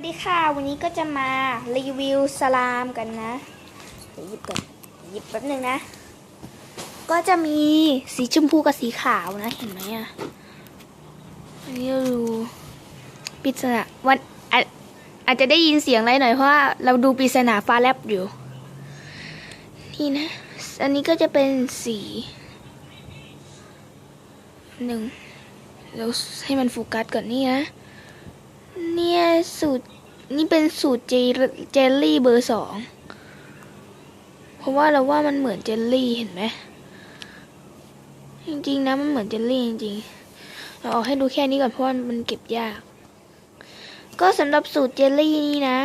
วัสดีค่ะ วันนี้ก็จะมารีวิวสลามกันนะเดี๋ยวหยิบก่อนหยิบแป๊บหนึ่งนะ ก็จะมีสีชมพูกับสีขาวนะ เห็นไหมอะอันนี้เราดูปริศนาวันอาอาจจะได้ยินเสียงอะไรหน่อยเพราะว่าเราดูปริศนาฟ้าแลบอยู่ นี่นะ อันนี้ก็จะเป็นสีหนึ่งเราให้มันโฟกัสก่อนนี่นะ เนี่ยสูตรนี่เป็นสูตรเจลเจลลี่เบอร์สอง เพราะว่าเราว่ามันเหมือนเจลลี่เห็นไหม จริงๆนะมันเหมือนเจลลี่จริงๆ เราออกให้ดูแค่นี้ก่อนเพราะว่ามันเก็บยาก ก็สำหรับสูตรเจลลี่นี้นะ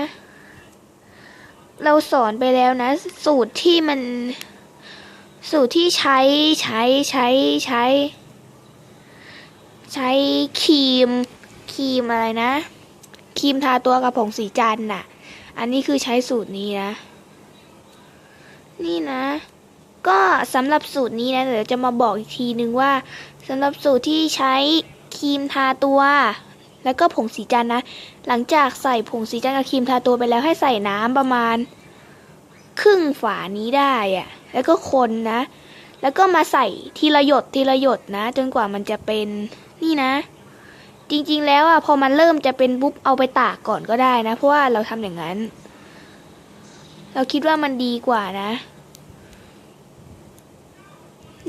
เราสอนไปแล้วนะ สูตรที่มัน สูตรที่ใช้ใช้ใช้ใช้ ใช้ครีมครีมอะไรนะ รีมทาตัวกับผงสีจันน่ะ อันนี้คือใช้สูตรนี้นะ นี่นะ ก็สำหรับสูตรนี้นะ เดี๋ยวจะมาบอกอีกทีนึงว่าสำหรับสูตรที่ใช้ครีมทาตัว แล้วก็ผงสีจันนะ หลังจากใส่ผงสีจันกับครีมทาตัวไปแล้วให้ใส่น้ำประมาณ ครึ่งฝานี้ได้อะแล้วก็คนนะ แล้วก็มาใส่ทีละหยดทีละหยดนะ จนกว่ามันจะเป็นนี่นะ จริงๆ แล้วอะพอมันเริ่มจะเป็นปุ๊บเอาไปตากก่อนก็ได้นะ เพราะว่าเราทำอย่างนั้น เราคิดว่ามันดีกว่านะ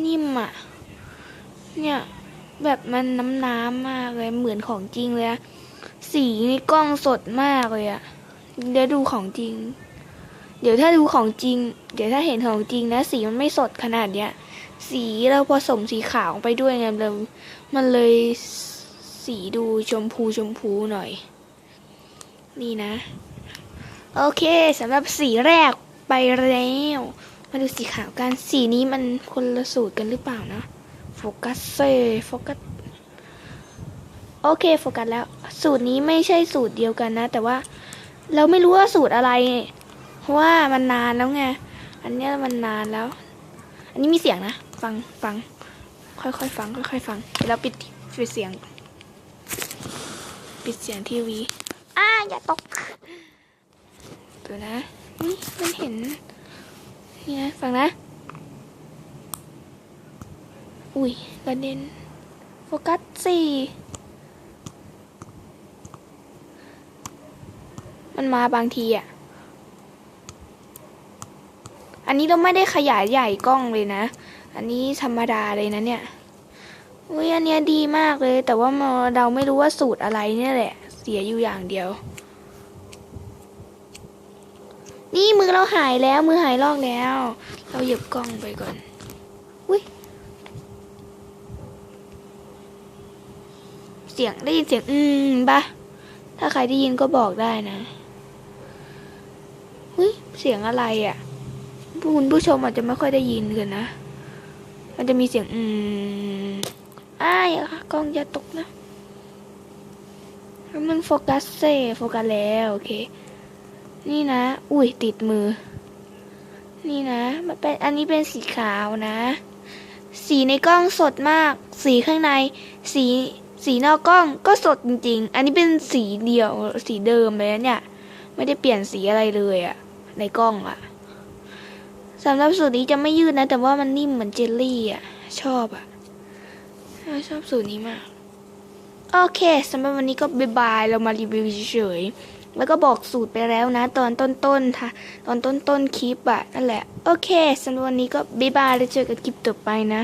นิ่มอะ เนี่ยแบบมันน้ำน้ำมากเลยเหมือนของจริงเลยอะสีในกล้องสดมากเลยอะเดี๋ยวดูของจริง เดี๋ยวถ้าดูของจริง เดี๋ยวถ้าเห็นของจริงนะ สีมันไม่สดขนาดเนี้ย สีเราผสมสีขาวไปด้วยไงเลยมันเลย สีดูชมพูชมพูหน่อย นี่นะ โอเคสำหรับสีแรกไปแล้ว มาดูสีขาวกันสีนี้มันคนละสูตรกันหรือเปล่านะโฟกัสเซโฟกัสโอเคโฟกัสแล้ว สูตรนี้ไม่ใช่สูตรเดียวกันนะ แต่ว่าเราไม่รู้ว่าสูตรอะไร เพราะว่ามันนานแล้วไงอันนี้มันนานแล้ว อันนี้มีเสียงนะ ฟังฟัง ค่อยๆฟัง ค่อยๆฟังแล้วปิดปิดเสียง ปิดเสียงทีวี อ้าอย่าตกเดี๋ยวนะนี่มันเห็น นี่นะฟังนะ อุ้ยกระเด็น โฟกัสสี่มันมาบางทีอะ อันนี้เราไม่ได้ขยายใหญ่กล้องเลยนะ อันนี้ธรรมดาเลยนะเนี่ย อุ้ยอันเนี้ยดีมากเลย แต่ว่าเราไม่รู้ว่าสูตรอะไรเนี่ยแหละ เสียอยู่อย่างเดียว นี่มือเราหายแล้วมือหายลอกแล้ว เราหยิบกล้องไปก่อนอุ้ยเสียงได้ยินเสียงอืมปะถ้าใครได้ยินก็บอกได้นะอุ้ยเสียงอะไรอะ่ะคุณผู้ชมอาจจะไม่ค่อยได้ยินกันนะ มันจะมีเสียงอืม อ้ายอะค่ะกล้องอย่าตกนะมันโฟกัสเซ่โฟกัสแล้วโอเค นี่นะ อุ้ยติดมือ นี่นะ มันเป็นอันนี้เป็นสีขาวนะ สีในกล้องสดมาก สีข้างใน สีสีนอกกล้องก็สดจริง ๆ อันนี้เป็นสีเดียวสีเดิมเลยนะเนี่ย ไม่ได้เปลี่ยนสีอะไรเลยอะในกล้องอะสำหรับสูตรนี้จะไม่ยืดนะ แต่ว่ามันนิ่มเหมือนเจลลี่อะชอบอะ เราชอบสูตรนี้มาก โอเคสำหรับวันนี้ก็บายบาย เรามารีวิวเฉยๆแล้วก็บอกสูตรไปแล้วนะ ตอนต้นๆค่ะ ตอนต้นๆคลิปอะนั่นแหละ โอเคสำหรับวันนี้ก็บายบายแล้วเจอกันคลิปต่อไปนะ